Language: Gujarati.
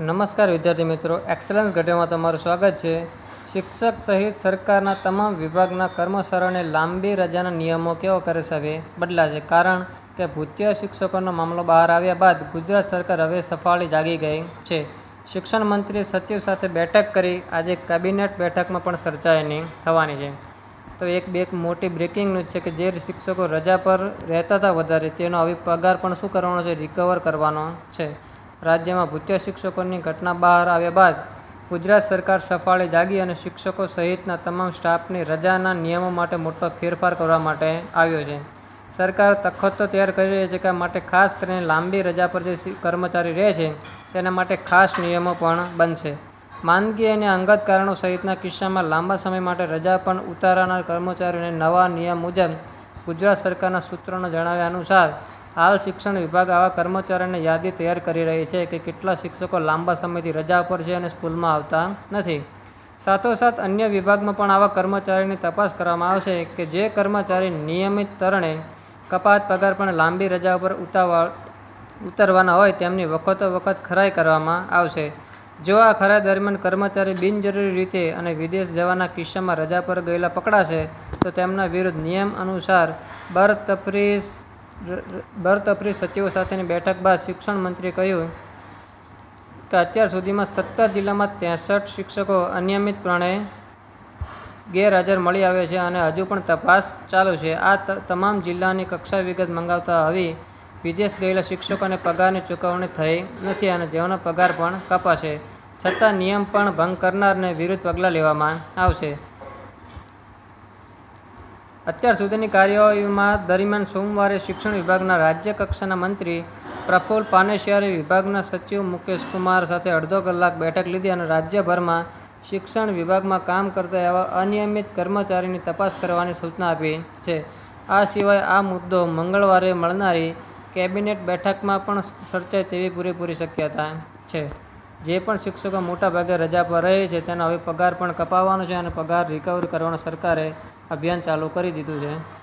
નમસ્કાર વિદ્યાર્થી મિત્રો. એક્સલન્સ ઘટવામાં તમારું સ્વાગત છે. શિક્ષક સહિત સરકારના તમામ વિભાગના કર્મચારીઓને લાંબી રજાના નિયમો કેવો કરે છે હવે? બદલાશે. કારણ કે ભૂતિય શિક્ષકોનો મામલો બહાર આવ્યા બાદ ગુજરાત સરકાર હવે સફાળી જાગી ગઈ છે. શિક્ષણ મંત્રી સચિવ સાથે બેઠક કરી. આજે કેબિનેટ બેઠકમાં પણ ચર્ચાની થવાની છે. તો એક બે એક મોટી બ્રેકિંગ ન્યૂઝ છે કે જે શિક્ષકો રજા પર રહેતા હતા વધારે, તેનો હવે પગાર પણ શું કરવાનો છે? રિકવર કરવાનો છે. રાજ્યમાં ભૂતિયા શિક્ષકોની ઘટના બહાર આવ્યા બાદ ગુજરાત સરકાર સફાળે જાગી અને શિક્ષકો સહિતના તમામ સ્ટાફની રજાના નિયમો માટે મોટો ફેરફાર કરવા માટે આવ્યો છે. સરકાર તખતો તૈયાર કરી રહી છે કે માટે ખાસ કરીને લાંબી રજા પર જે કર્મચારી રહે છે, તેના માટે ખાસ નિયમો પણ બનશે. માંદગી અને અંગત કારણો સહિતના કિસ્સામાં લાંબા સમય માટે રજા પણ ઉતારનાર કર્મચારીઓને નવા નિયમ મુજબ ગુજરાત સરકારના સૂત્રોના જણાવ્યા અનુસાર હાલ શિક્ષણ વિભાગ આવા કર્મચારીઓની યાદી તૈયાર કરી રહી છે કે કેટલા શિક્ષકો લાંબા સમયથી રજા પર છે અને સ્કૂલમાં આવતા નથી. સાથોસાથ અન્ય વિભાગમાં પણ આવા કર્મચારીની તપાસ કરવામાં આવશે કે જે કર્મચારી નિયમિત ધોરણે કપાત પગાર પણ લાંબી રજા પર ઉતાવળ ઉતરવાના હોય તેમની વખતો વખત ખરાઈ કરવામાં આવશે. જો આ ખરાઈ દરમિયાન કર્મચારી બિનજરૂરી રીતે અને વિદેશ જવાના કિસ્સામાં રજા પર ગયેલા પકડાશે, તો તેમના વિરુદ્ધ નિયમ અનુસાર બરતફરી બરતફરી સચિવો સાથેની બેઠક બાદ શિક્ષણ મંત્રીએ કહ્યું કે અત્યાર સુધીમાં સત્તર જિલ્લામાં ત્રેસઠ શિક્ષકો અનિયમિતપણે ગેરહાજર મળી આવે છે અને હજુ પણ તપાસ ચાલુ છે. આ તમામ જિલ્લાની કક્ષા વિગત મંગાવતા આવી વિદેશ ગયેલા શિક્ષકોને પગારની ચૂકવણી થઈ નથી અને જેઓનો પગાર પણ કપાશે. છતાં નિયમ પણ ભંગ કરનારને વિરુદ્ધ પગલાં લેવામાં આવશે. અત્યાર સુધીની કાર્યવાહીમાં દરમિયાન સોમવારે શિક્ષણ વિભાગના રાજ્ય કક્ષાના મંત્રી, પ્રફુલ્લ પાનેશિયારે વિભાગના સચિવ મુકેશ કુમાર સાથે અડધો કલાક બેઠક લીધી અને રાજ્યભરમાં શિક્ષણ વિભાગમાં કામ કરતા એવા અનિયમિત કર્મચારીની તપાસ કરવાની સૂચના આપી છે. આ સિવાય આ મુદ્દો મંગળવારે મળનારી કેબિનેટ બેઠકમાં પણ ચર્ચાય તેવી પૂરેપૂરી શક્યતા છે. જે પણ શિક્ષકો મોટાભાગે રજા પર રહે છે, તેનો હવે પગાર પણ કપાવવાનો છે અને પગાર રિકવર કરવાનો સરકારે અભિયાન ચાલુ કરી દીધું છે.